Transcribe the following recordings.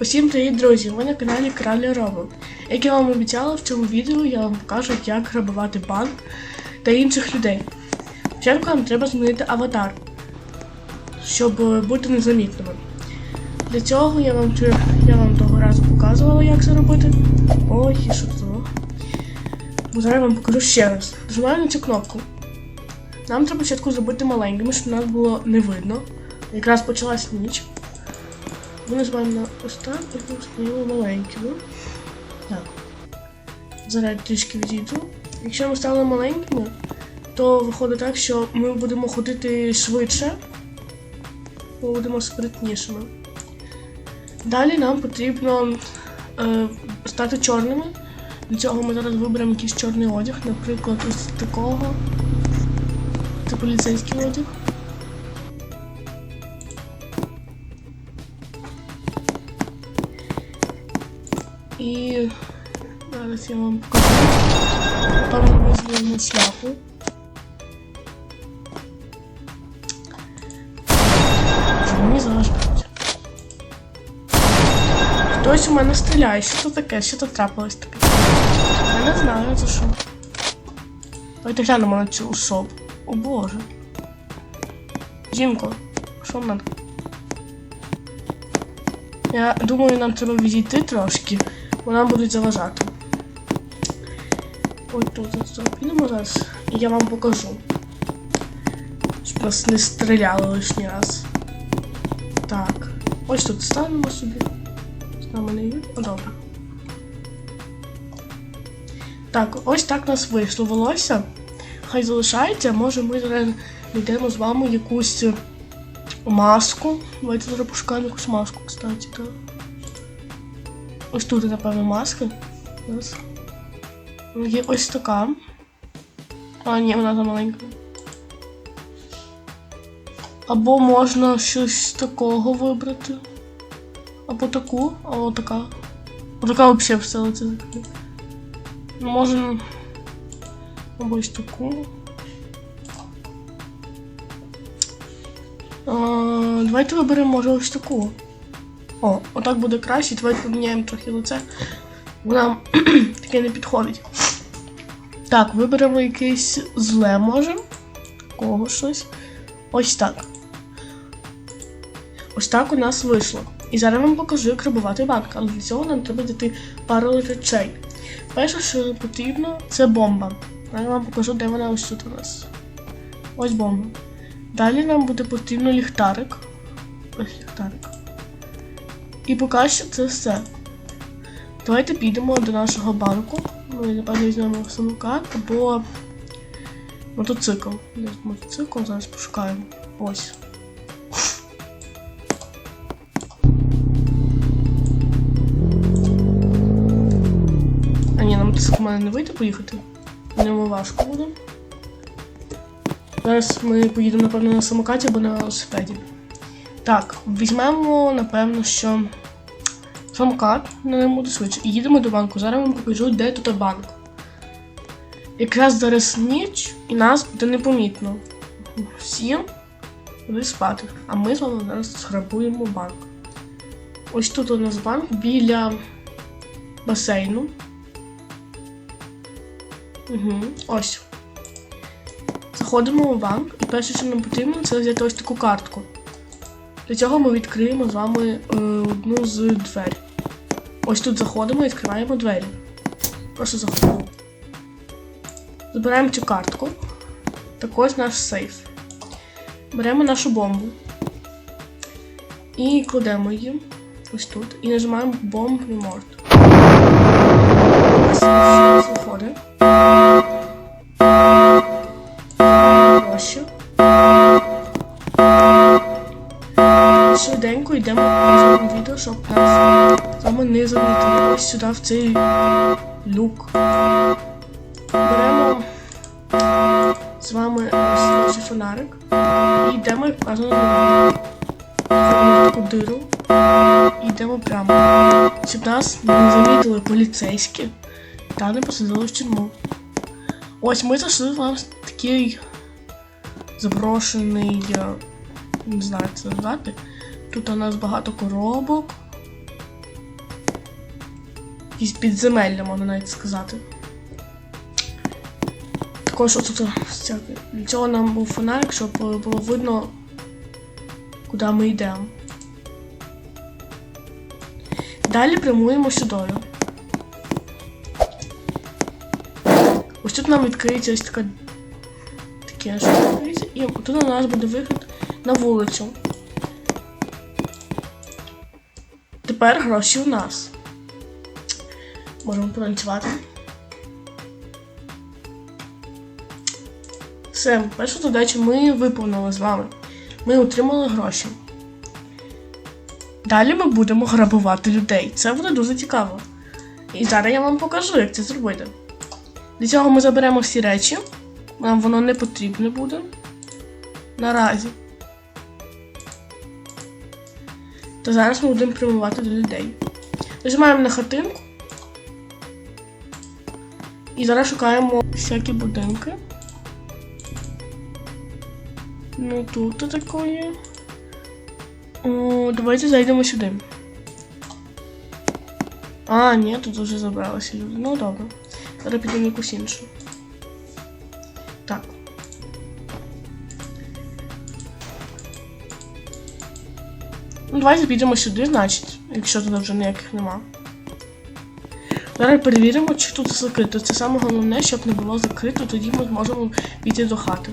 Усім привіт, друзі! Ви на каналі Кралі Робот. Як я вам обіцяла, в цьому відео я вам покажу, як грабувати банк та інших людей. Спочатку вам треба змінити аватар, щоб бути незамітними. Для цього я вам, я вам того разу показувала, як це робити. Ой, і що? Бо зараз я вам покажу ще раз. Нажимаю на цю кнопку. Нам треба спочатку зробити маленькими, щоб нас було не видно. Якраз почалась ніч. Ми нажимаємо на ось так і поставимо маленькими. Так. Зараз трішки відійду. Якщо ми ставили маленькими, то виходить так, що ми будемо ходити швидше, ми будемо спритнішими. Далі нам потрібно е, стати чорними. Для цього ми зараз виберемо якийсь чорний одяг, наприклад, ось такого. Це поліцейський одяг. І зараз я вам покажу. Там ми візьмемо шляпу. Мені заважають. Хтось у мене стріляє. Що це таке? Що тут трапилось таке? Я не знаю, це що. Давайте глянемо на цю особу. О боже. Жінко, що нам? Я думаю, нам треба відійти трошки, бо нам будуть заважати. Ось тут тут зараз, і я вам покажу. Щоб нас не стріляли лишній раз. Так. Ось тут станемо собі. Нами не є. О, добре. Так, ось так нас вийшло волосся. Хай залишається, може ми зараз знайдемо з вами якусь маску. Давайте зараз пошукаємо якусь маску, кстати, так. Ось тут, напевно, маска. Ось. Є ось така. А, ні, вона замаленька. Або можна щось такого вибрати. Або таку, або така. Така взагалі все лице закриє. Ну, Або ось таку. А, давайте виберемо, може, ось таку. О, отак буде краще. Давайте поміняємо трохи лице. Бо нам таке не підходить. Так, виберемо якесь зле, може. Кого щось. Ось так. Ось так у нас вийшло. І зараз вам покажу, як грабувати банк. Але для цього нам треба дати пару речей. Перше, що потрібно, це бомба. Я вам покажу, де вона ось тут у нас. Ось бомба. Далі нам буде потрібно ліхтарик. Ось ліхтарик. І поки що це все. Давайте підемо до нашого банку. Ми, напевно, візьмемо самокат або мотоцикл. Мотоцикл зараз пошукаємо. Ось. А ні, на мотоцикл мене не вийде поїхати. Ньому важко буде. Зараз ми поїдемо, напевно, на самокаті або на велосипеді. Так, візьмемо, напевно, що самокат, на ньому буде швидше. І їдемо до банку. Зараз вам покажу, де тут банк. Якраз зараз ніч і нас буде непомітно. Всім буде спати. А ми з вами зараз зграбуємо банк. Ось тут у нас банк біля басейну. Угу, ось. Заходимо у банк, і перше, що нам потрібно, це взяти ось таку картку. Для цього ми відкриємо з вами е, одну з двері. Ось тут заходимо і відкриваємо двері. Просто заходимо. Забираємо цю картку. Так ось наш сейф. Беремо нашу бомбу. І кладемо її ось тут. І нажимаємо Bomb Remote. Ось щось виходить. Ось Швиденько йдемо на відео, щоб нас саме не замітили. Сюди в цей люк. Беремо з вами ось фонарик і йдемо в таку диру і йдемо прямо. Щоб нас не замітили поліцейські та не посадили в тюрму. Ось ми зайшли в нас такий заброшений, е, не знаю це назвати. Тут у нас багато коробок. якісь підземелля, можна навіть сказати. Також тут всяке. Для цього нам був фонарик, щоб було видно, куди ми йдемо. Далі прямуємо сюдою. Ось тут нам відкриється ось така таке що відкриється, і тут у нас буде вихід на вулицю. Тепер гроші у нас. Можемо потанцювати. Все, першу задачу ми виповнили з вами. Ми отримали гроші. Далі ми будемо грабувати людей. Це буде дуже цікаво. І зараз я вам покажу, як це зробити. Для цього ми заберемо всі речі. Нам воно не потрібне буде. Наразі. Та зараз ми будемо прямувати до людей. Нажимаємо на хатинку. І зараз шукаємо всякі будинки. Ну тут такое. О, давайте зайдемо сюди. А, ні, тут вже забралися люди. Ну добре. Зараз підемо якусь іншу. Ну, давайте підемо сюди, значить, якщо тут вже ніяких нема. Зараз перевіримо, чи тут закрито. Це саме головне, щоб не було закрито, тоді ми зможемо піти до хати.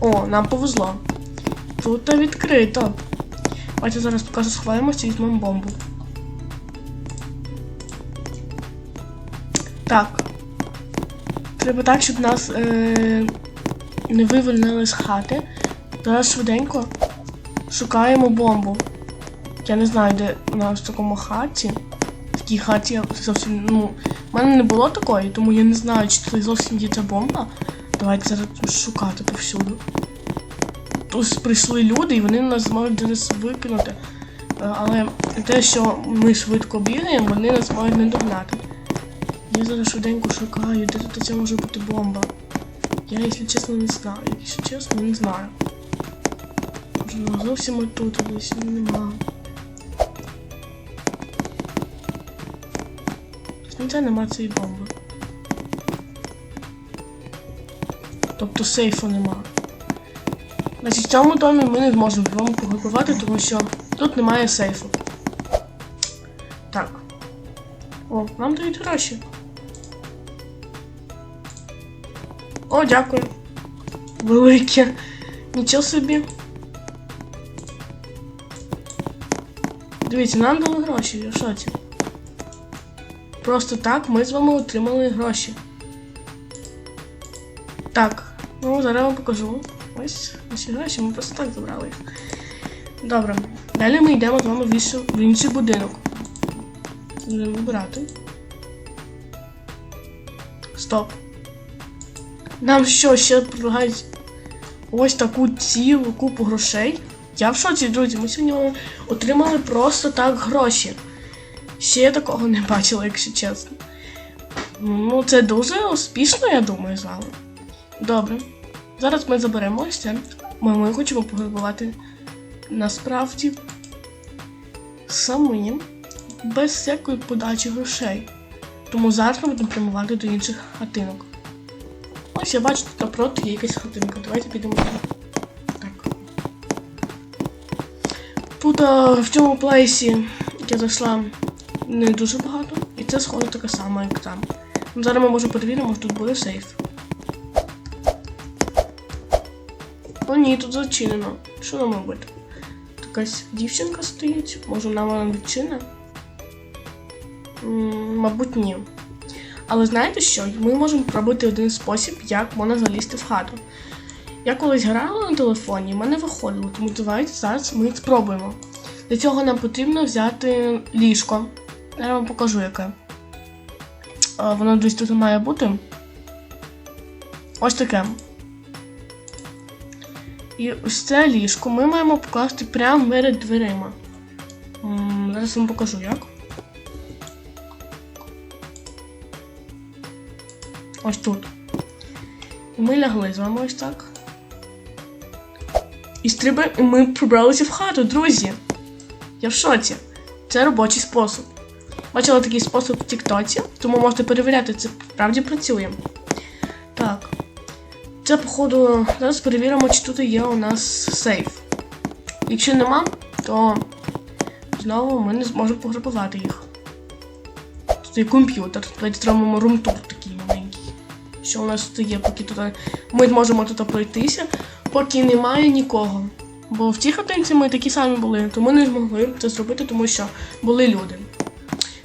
О, нам повезло. Тут відкрито. Давайте зараз покажу сховаємося і візьмемо бомбу. Так. Треба так, щоб нас е- не вивільнили з хати. Зараз швиденько шукаємо бомбу. Я не знаю, де нас в такому хаті. В такій хаті я зовсім. Ну, в мене не було такої, тому я не знаю, чи це зовсім є ця бомба. Давайте зараз шукати повсюду. Тут прийшли люди і вони нас можуть десь викинути. Е, Але те, що ми швидко бігаємо, вони нас можуть не догнати. Я зараз швиденько шукаю, де тут ця може бути бомба. Я, якщо чесно, не знаю. Якщо чесно, не знаю. Можливо, зовсім тут десь нема. Ніде нема цієї бомби. Тобто сейфу нема. Значить, в цьому домі ми не зможемо з вами погрупувати, тому що тут немає сейфу. Так. О, нам дають гроші. О, дякую. Велике. Нічого собі. Дивіться, нам дали гроші, в шоці. Просто так ми з вами отримали гроші. Так, ну зараз вам покажу. Ось наші гроші, ми просто так забрали їх. Добре. Далі ми йдемо з вами в інший, в інший будинок. Будемо вибирати. Стоп. Нам що, ще предлагають ось таку цілу купу грошей? Я в шоці, друзі, ми сьогодні отримали просто так гроші. Ще я такого не бачила, якщо чесно. Ну, це дуже успішно, я думаю, з вами. Добре. Зараз ми заберемо ось це. Ми, ми хочемо пограбувати насправді самим без всякої подачі грошей. Тому зараз ми будемо прямувати до інших хатинок. Ось я бачу, тут напроти є якась хатинка. Давайте підемо туди. Так. Тут в цьому плейсі, я зайшла, не дуже багато. І це схоже таке саме, як там. Ну, Зараз ми може перевіримо, може тут буде сейф. О, ні, тут зачинено. Що нам робити? Якась дівчинка стоїть. Може вона відчина? Мабуть, ні. Але знаєте що? Ми можемо пробити один спосіб, як можна залізти в хату. Я колись грала на телефоні, в мене виходило, тому давайте зараз ми спробуємо. Для цього нам потрібно взяти ліжко. Я вам покажу яке. Воно десь тут має бути. Ось таке. І ось це ліжко ми маємо покласти прямо перед дверима. Зараз вам покажу як. Ось тут. Ми лягли з вами ось так. І стрибаємо, і ми пробралися в хату, друзі. Я в шоці. Це робочий спосіб. Бачила такий спосіб в Тіктоці, тому можете перевіряти, це справді працює. Так. Це, походу, зараз перевіримо, чи тут є у нас сейф. Якщо нема, то знову ми не зможемо пограбувати їх. Тут є комп'ютер. Давайте зробимо румтур. Що у нас тут є, поки тут. Ми можемо тут пройтися, поки немає нікого. Бо в тій хатинці ми такі самі були, то ми не змогли це зробити, тому що були люди.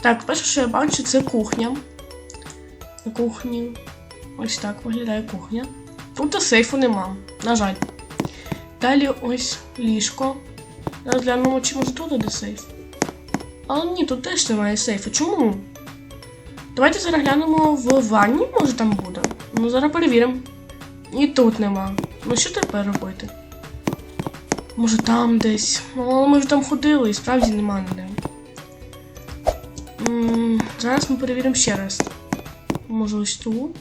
Так, перше, що я бачу, це кухня. На кухні. Ось так виглядає кухня. Тут сейфу нема, на жаль. Далі ось ліжко. Зараз глянемо, чи може тут буде сейф. Але ні, тут теж немає сейфу. Чому? Давайте зараз глянемо в ванні, може там буде. Ну, зараз перевіримо. І тут нема. Ну що тепер робити? Може там десь. Ну, але ми вже там ходили і справді нема ніде. Зараз ми перевіримо ще раз. Може ось тут.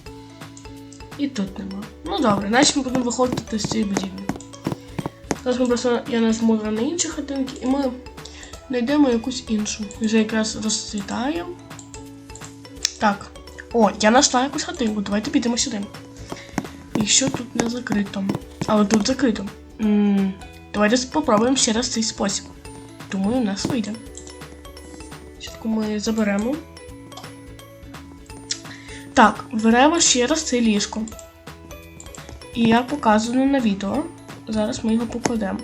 І тут нема. Ну добре, значить ми будемо виходити з цієї будівлі. Зараз ми просто я нажму на інші хатинки і ми знайдемо якусь іншу. Вже якраз розцвітає. Так. О, я знайшла якусь хатинку. Давайте підемо сюди. Якщо тут не закрито. Але тут закрито. м давайте спробуємо ще раз цей спосіб. Думаю, у нас вийде. Спочатку ми заберемо. Так, беремо ще раз це ліжко. І як показано на відео, зараз ми його покладемо.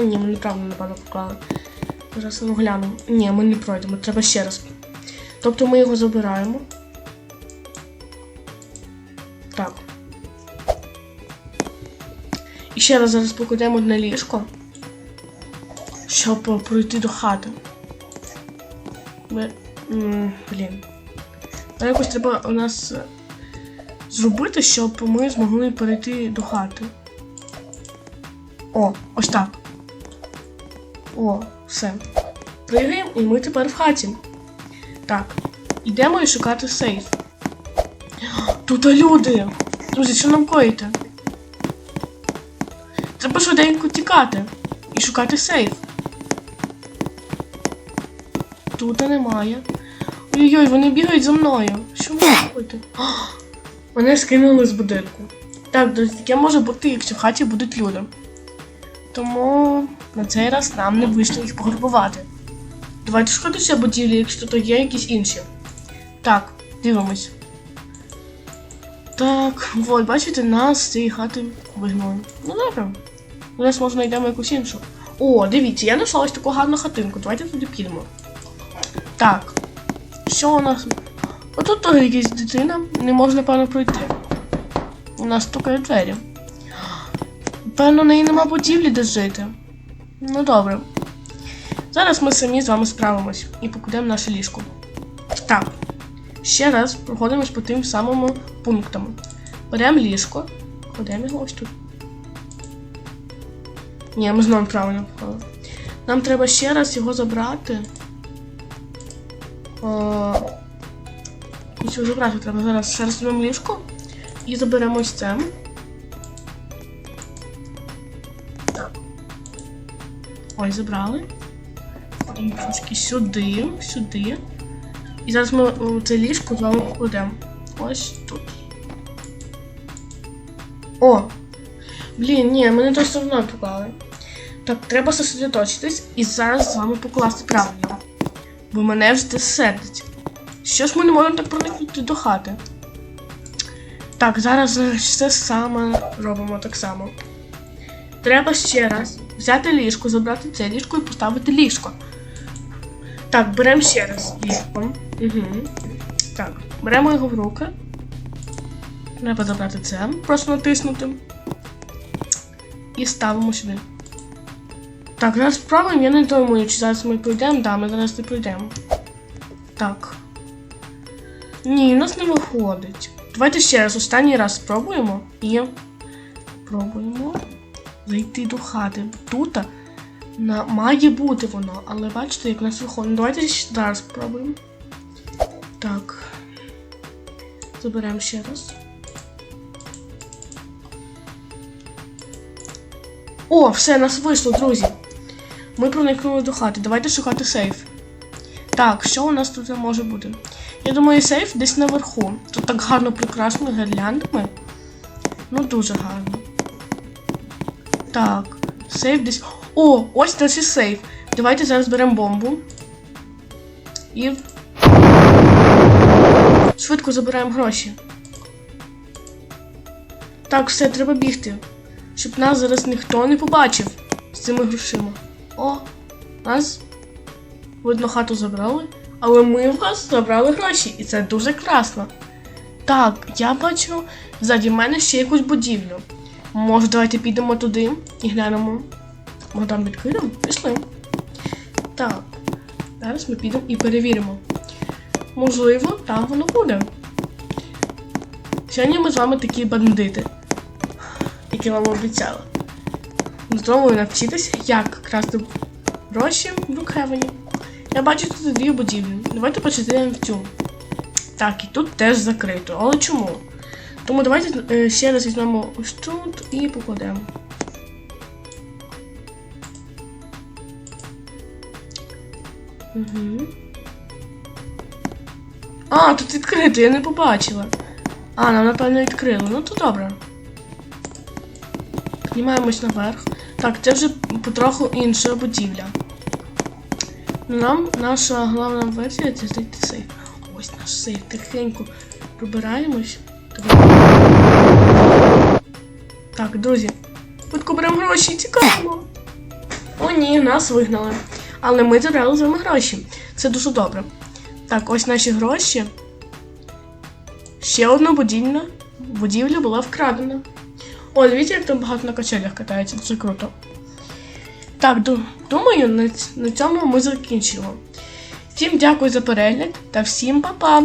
Але ні, ми неправильно напевно поклали. Зараз ми глянемо. Ні, ми не пройдемо, треба ще раз. Тобто ми його забираємо. Так. І ще раз зараз покладемо одне ліжко, щоб пройти до хати. Ми... Блін. Ну, якось треба у нас е, зробити, щоб ми змогли перейти до хати. О, ось так. О, все. Пригаємо, і ми тепер в хаті. Так. Ідемо і шукати сейф. Тут люди! Друзі, що нам коїте? Треба швиденько тікати і шукати сейф. Тут немає. Ой-ой, вони бігають за мною. Що ви робите? Мене скинули з будинку. Так, друзі, таке може бути, якщо в хаті будуть люди. Тому на цей раз нам не вийшло їх пограбувати. Давайте шукати будівлі, якщо тут є якісь інші. Так, дивимось. Так, от, бачите, нас з цієї хати вигнали. Ну добре. У нас може знайдемо якусь іншу. О, дивіться, я знайшла ось таку гарну хатинку. Давайте туди підемо. Так. Що у нас? Отут теж якась дитина. Не можна, певно, пройти. У нас стукає двері. Певно, в неї нема будівлі, де жити. Ну добре. Зараз ми самі з вами справимось і покладемо наше ліжко. Так. Ще раз проходимось по тим самим пунктам. Беремо ліжко, кладемо його ось тут. Ні, ми знову правильно поклали. Нам треба ще раз його забрати. О, і цього забрати треба зараз ще раз візьмемо ліжко і заберемо ось це. Ось, забрали. Трошки сюди, сюди. І зараз ми це ліжко з вами покладемо. Ось тут. О! Блін, ні, ми не то все одно поклали. Так, треба сосредоточитись і зараз з вами покласти правильно. Бо мене вже сердить. Що ж ми не можемо так проникнути до хати? Так, зараз все саме робимо так само. Треба ще раз взяти ліжко, забрати це ліжко і поставити ліжко. Так, беремо ще раз ліжко. Угу. Так, беремо його в руки. Треба забрати це, просто натиснути. І ставимо сюди. Так, зараз спробуємо, я не думаю, чи зараз ми пройдемо, да, ми зараз не пройдемо. Так. Ні, у нас не виходить. Давайте ще раз останній раз спробуємо і пробуємо зайти до хати. Тут на... має бути воно, але бачите, як у нас виходить. Давайте ще зараз спробуємо. Так. Заберемо ще раз. О, все, нас вийшло, друзі. Ми проникнули до хати. Давайте шукати сейф. Так, що у нас тут може бути? Я думаю, сейф десь наверху. Тут так гарно прикрашено гірляндами. Ну, дуже гарно. Так, сейф десь. О, ось наш і сейф. Давайте зараз беремо бомбу. І. Швидко забираємо гроші. Так, все, треба бігти. Щоб нас зараз ніхто не побачив з цими грошима. О, нас видно хату забрали, але ми в вас забрали гроші, і це дуже красно. Так, я бачу ззаді мене ще якусь будівлю. Може, давайте підемо туди і глянемо. Може там відкриємо? Пішли. Так, зараз ми підемо і перевіримо. Можливо, там воно буде. Сьогодні ми з вами такі бандити, які вам обіцяли. Знову ви навчитесь, як красти гроші в Брукхевені. Я бачу тут дві будівлі. Давайте почитаємо в цю. Так, і тут теж закрито. Але чому? Тому давайте е, ще раз візьмемо ось тут і покладемо. Угу. А, тут відкрито, я не побачила. А, нам напевно відкрили. Ну то добре. Піднімаємось наверх. Так, це вже потроху інша будівля. Ну, Нам наша головна версія це знайти сейф. Ось наш сейф. Тихенько пробираємось. Так, друзі. Швидко беремо гроші і тікаємо. О, ні, нас вигнали. Але ми забрали з вами гроші. Це дуже добре. Так, ось наші гроші. Ще одна будівля, будівля була вкрадена. О, дивіться, як там багато на качелях катається, це круто. Так, думаю, на цьому ми закінчимо. Всім дякую за перегляд та всім па-па!